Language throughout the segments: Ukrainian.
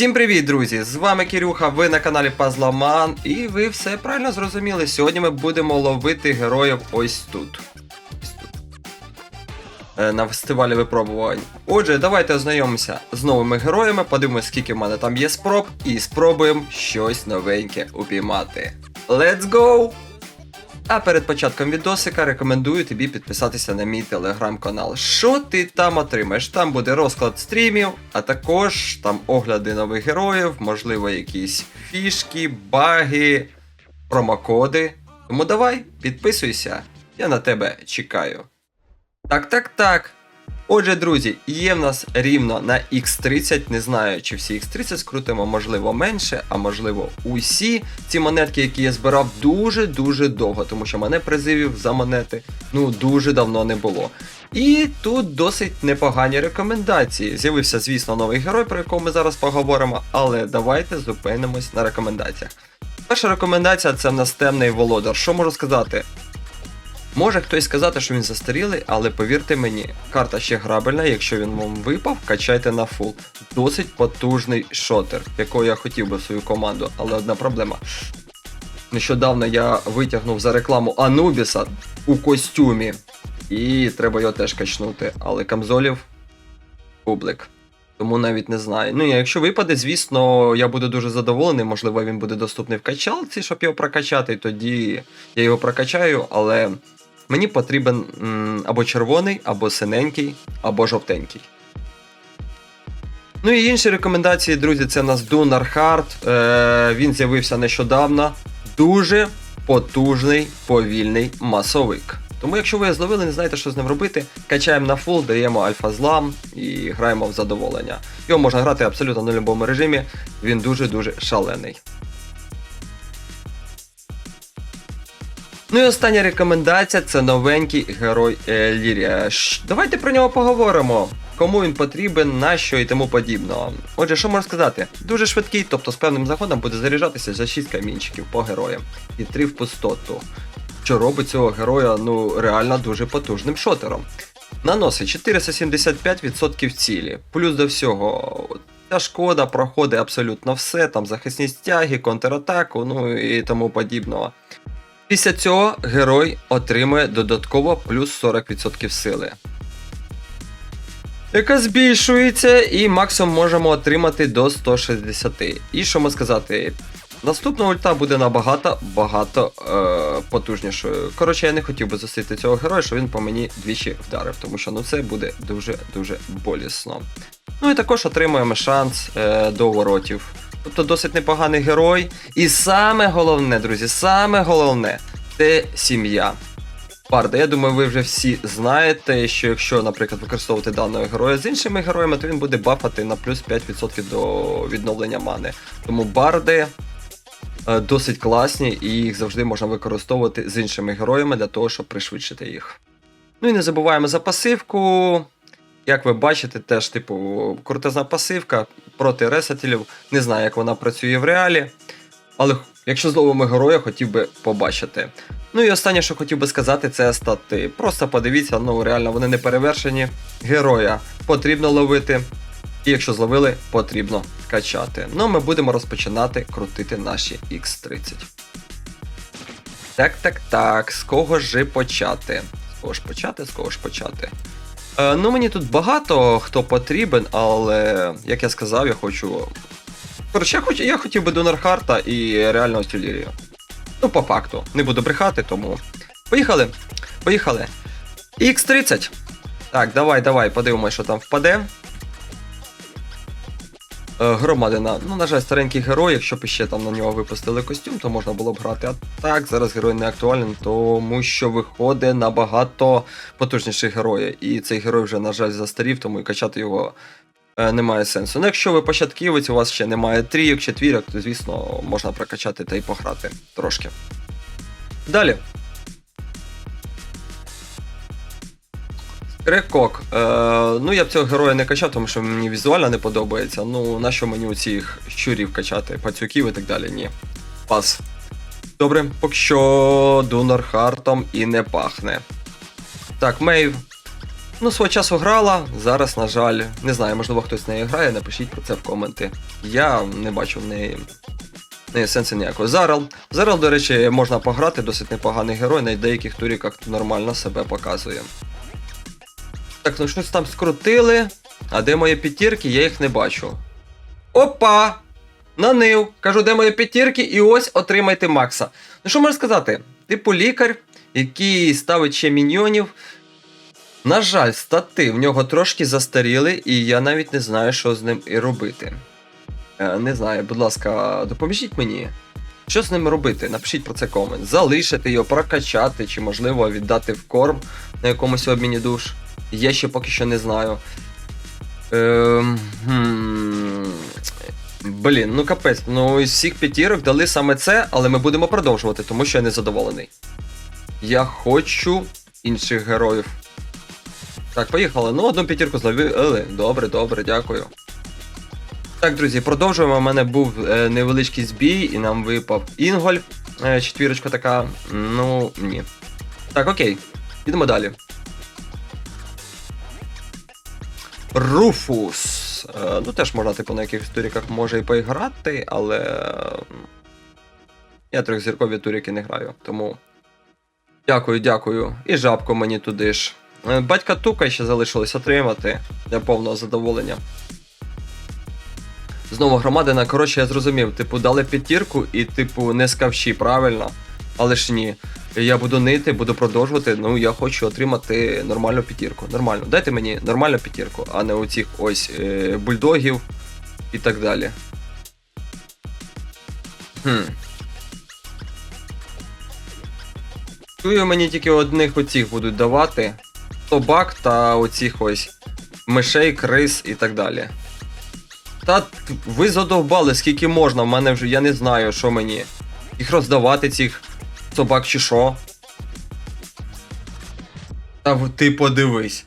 Всім привіт, друзі! З вами Кирюха, ви на каналі Пазламан, і ви все правильно зрозуміли. Сьогодні ми будемо ловити героїв ось тут. Ось тут. Е, На фестивалі випробувань. Отже, давайте ознайомимося з новими героями, подивимося, скільки в мене там є спроб, і спробуємо щось новеньке упіймати. Let's go! А перед початком відосика рекомендую тобі підписатися на мій телеграм-канал. Що ти там отримаєш? Там буде розклад стрімів, а також там огляди нових героїв, можливо, якісь фішки, баги, промокоди. Тому давай, підписуйся, я на тебе чекаю. Так, так, так. Отже, друзі, є в нас рівно на X30, не знаю, чи всі X30 скрутимо, можливо, менше, а можливо, усі ці монетки, які я збирав дуже-дуже довго, тому що мене призивів за монети ну дуже давно не було. І тут досить непогані рекомендації. З'явився, звісно, новий герой, про якого ми зараз поговоримо, але давайте зупинимось на рекомендаціях. Перша рекомендація це в нас темний володар. Що можу сказати? Може хтось сказати, що він застарілий, але повірте мені, карта ще грабельна, якщо він вам випав, качайте на фул. Досить потужний шотер, якого я хотів би в свою команду, але одна проблема. Нещодавно я витягнув за рекламу Анубіса у костюмі, і треба його теж качнути, але камзолів публик. Тому навіть не знаю. Ну, якщо випаде, звісно, я буду дуже задоволений. Можливо, він буде доступний в качалці, щоб його прокачати. Тоді я його прокачаю, але мені потрібен або червоний, або синенький, або жовтенький. Ну і інші рекомендації, друзі, це в нас Дунар Хард. Е, він з'явився нещодавно. Дуже потужний повільний масовик. Тому, якщо ви зловили, не знаєте, що з ним робити, качаємо на фул, даємо альфа злам і граємо в задоволення. Його можна грати абсолютно на будь-якому режимі, він дуже-дуже шалений. Ну і остання рекомендація це новенький герой е, Лірія. Щ- Давайте про нього поговоримо. Кому він потрібен, на що і тому подібного. Отже, що можна сказати? Дуже швидкий, тобто з певним заходом буде заряджатися за 6 камінчиків по героям і 3 в пустоту. Що робить цього героя ну реально дуже потужним шотером. Наносить 475% цілі. Плюс до всього, ця шкода проходить абсолютно все, там захисні стяги, контратаку, ну і тому подібного. Після цього герой отримує додатково плюс 40% сили. Яка збільшується, і максимум можемо отримати до 160. І що можна сказати? Наступна ульта буде набагато багато е, потужнішою. Коротше, я не хотів би зустріти цього героя, що він по мені двічі вдарив, тому що ну це буде дуже-дуже болісно. Ну і також отримуємо шанс е, до воротів. Тобто досить непоганий герой. І саме головне, друзі, саме головне це сім'я. Парда, я думаю, ви вже всі знаєте, що якщо, наприклад, використовувати даного героя з іншими героями, то він буде бафати на плюс 5% до відновлення мани. Тому барди е, досить класні і їх завжди можна використовувати з іншими героями для того, щоб пришвидшити їх. Ну і не забуваємо за пасивку. Як ви бачите, теж, типу, крутезна пасивка проти ресетелів. Не знаю, як вона працює в реалі. Але якщо зловимо героя, хотів би побачити. Ну і останнє, що хотів би сказати, це стати. Просто подивіться, ну реально вони не перевершені. Героя потрібно ловити. І якщо зловили, потрібно качати. Ну, ми будемо розпочинати крутити наші X30. Так, так, так. З кого ж почати? З кого ж почати, з кого ж почати? Е, ну, мені тут багато хто потрібен, але, як я сказав, я хочу. Коротше, я, хоч, я хотів би Донархарта і реально артилерію. Ну, по факту. Не буду брехати, тому. Поїхали. Поїхали. X30. Так, давай, давай, подивимось, що там впаде. Е, Громадина. Ну, на жаль, старенький герой, якщо б ще там на нього випустили костюм, то можна було б грати. А так, зараз герой не актуальний, тому що виходить набагато потужніший герой. І цей герой вже, на жаль, застарів, тому і качати його е, немає сенсу. Ну, якщо ви початківець, у вас ще немає трійок, четвірок, то звісно можна прокачати та й пограти трошки. Далі. Крекок. Е, ну, я б цього героя не качав, тому що мені візуально не подобається. Ну, нащо мені у щурів качати, пацюків і так далі? Ні. Пас. Добре, поки що Дунар Хартом і не пахне. Так, Мейв. Ну, свого часу грала, зараз, на жаль, не знаю, можливо, хтось в неї грає, напишіть про це в коменти. Я не бачу в неї. в сенсу ніякого. Зарел. Зарел, до речі, можна пограти, досить непоганий герой, на деяких туріках нормально себе показує. Так, ну щось там скрутили. А де мої п'ятірки, я їх не бачу. Опа! Нанив. Кажу, де мої п'ятірки, і ось отримайте Макса. Ну що можна сказати? Типу лікар, який ставить ще міньйонів. На жаль, стати в нього трошки застаріли, і я навіть не знаю, що з ним і робити. Е, не знаю, будь ласка, допоможіть мені. Що з ним робити? Напишіть про це комент. Залишити його, прокачати, чи можливо віддати в корм на якомусь обміні душ. Я ще поки що не знаю. Ем, Блін, ну капець, ну із всіх п'ятірок дали саме це, але ми будемо продовжувати, тому що я не задоволений. Я хочу інших героїв. Так, поїхали. Ну, одну п'ятірку зловили. Добре, добре, дякую. Так, друзі, продовжуємо. У мене був е, невеличкий збій, і нам випав Інгольф. Е, четвірочка така. Ну, ні. Так, окей. Йдемо далі. Руфус. Е, ну, теж можна, типу, на якихось туріках може і поіграти, але. Я трьохзіркові туріки не граю, тому. Дякую, дякую. І жабку мені туди ж. Батька Тука ще залишилось отримати для повного задоволення. Знову громадина, коротше, я зрозумів, типу, дали п'ятірку і, типу, не скавші, правильно? Але ж ні. Я буду нити, буду продовжувати. Ну, я хочу отримати нормальну п'ятірку. Нормально. Дайте мені нормальну п'ятірку, а не оцих ось е, бульдогів і так далі. Хм. Чую, мені тільки одних оцих будуть давати. Собак та оцих ось мишей, крис і так далі. Та ви задовбали, скільки можна, в мене вже я не знаю, що мені. Їх роздавати цих собак чи що. Та ти подивись.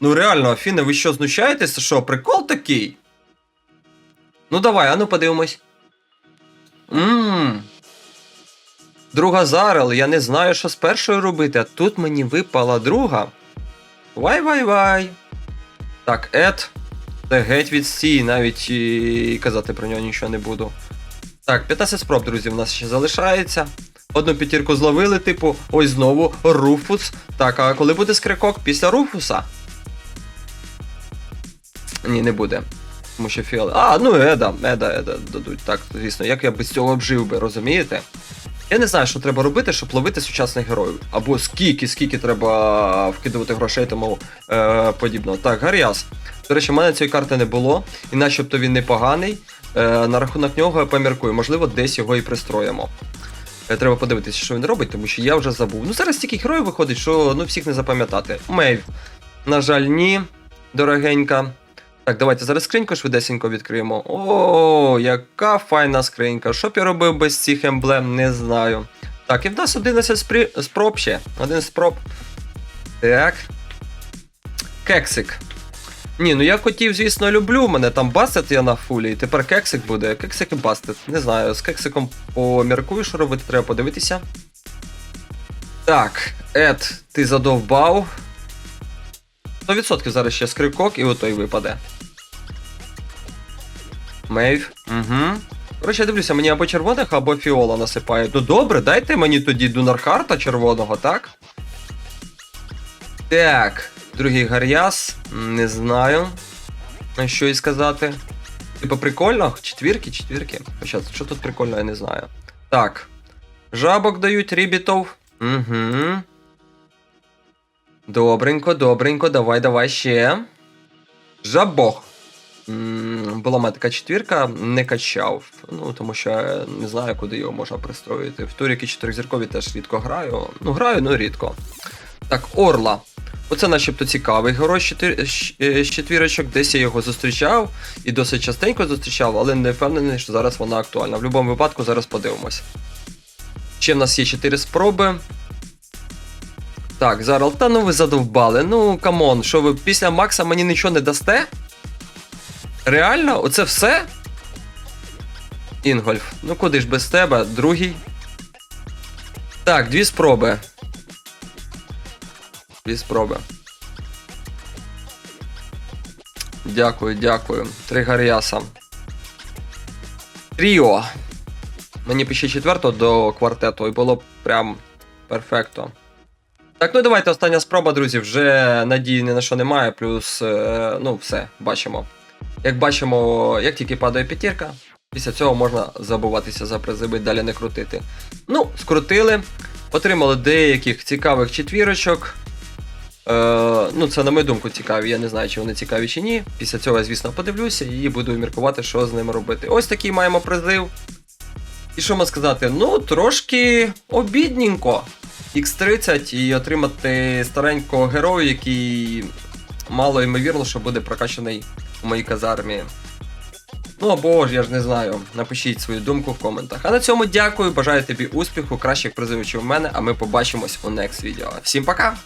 Ну реально, Афіна, ви що, знущаєтеся? Що, прикол такий? Ну давай, а ну подивимось. Ммм. Друга Зарел, я не знаю, що з першою робити, а тут мені випала друга. Вай-вай-вай. Так, Ед. Це геть від стій, навіть і казати про нього нічого не буду. Так, 15 спроб, друзі, в нас ще залишається. Одну п'ятірку зловили, типу, ось знову Руфус. Так, а коли буде скрикок після Руфуса? Ні, не буде. Тому що фіали. А, ну Еда, Еда, Еда дадуть. Так, звісно, як я без цього обжив би, розумієте? Я не знаю, що треба робити, щоб ловити сучасних героїв. Або скільки, скільки треба вкидувати грошей тому е, подібного. Так, Гарріас. До речі, в мене цієї карти не було, і начебто він непоганий. Е, на рахунок нього я поміркую, можливо, десь його і пристроїмо. Е, Треба подивитися, що він робить, тому що я вже забув. Ну зараз стільки героїв виходить, що ну всіх не запам'ятати. Мейв. На жаль, ні. Дорогенька. Так, давайте зараз скриньку швидесенько відкриємо. О, яка файна скринька. Що б я робив без цих емблем, не знаю. Так, і в нас 11 спрі... спроб ще. Один спроб. Так. Кексик. Ні, ну я котів, звісно, люблю. Мене там бастет я на фулі, і тепер кексик буде. Кексик і бастет. Не знаю, з кексиком поміркую, що робити, треба подивитися. Так, Ед, ти задовбав. 100% зараз ще скрикок і отой випаде. Мейв. Угу. Коротше, я дивлюся, мені або червоних, або фіола насипають. Ну добре, дайте мені тоді Дунархарта червоного, так? Так, другий Гар'яс. Не знаю. Що і сказати. Типа прикольно? Четвірки, четвірки. Хоча, що тут прикольно, я не знаю. Так. Жабок дають, рібітов. Угу. Добренько, добренько, давай, давай ще. Жабох. Була мене така четвірка, не качав. Ну, тому що я не знаю, куди його можна пристроїти. В туріки чотиризіркові теж рідко граю. Ну, граю, ну рідко. Так, Орла. Оце начебто цікавий герой е, з четвірочок. Десь я його зустрічав і досить частенько зустрічав, але не впевнений, що зараз вона актуальна. В будь-якому випадку зараз подивимось. Ще в нас є 4 спроби. Так, зараз, та ну ви задовбали. Ну, камон, що ви після Макса мені нічого не дасте? Реально? Оце все? Інгольф. Ну куди ж без тебе? Другий. Так, дві спроби. Дві спроби. Дякую, дякую. Три Гарріаса. Тріо. Мені б ще четвертого до квартету, і було прям перфекто. Так, ну давайте остання спроба, друзі. Вже надії ні на що немає, плюс, е, ну, все, бачимо. Як бачимо, як тільки падає п'ятірка, після цього можна забуватися за призиби і далі не крутити. Ну, скрутили, отримали деяких цікавих четвірочок. Е, ну, це, на мою думку, цікаві. Я не знаю, чи вони цікаві чи ні. Після цього я, звісно, подивлюся і буду міркувати, що з ними робити. Ось такий маємо призив. І що можна сказати? Ну, трошки обідненько. X30 і отримати старенького героя, який мало ймовірно, що буде прокачаний у моїй казармі. Ну або ж я ж не знаю. Напишіть свою думку в коментах. А на цьому дякую. Бажаю тобі успіху, кращих призивів, ніж в мене, а ми побачимось у next відео. Всім пока!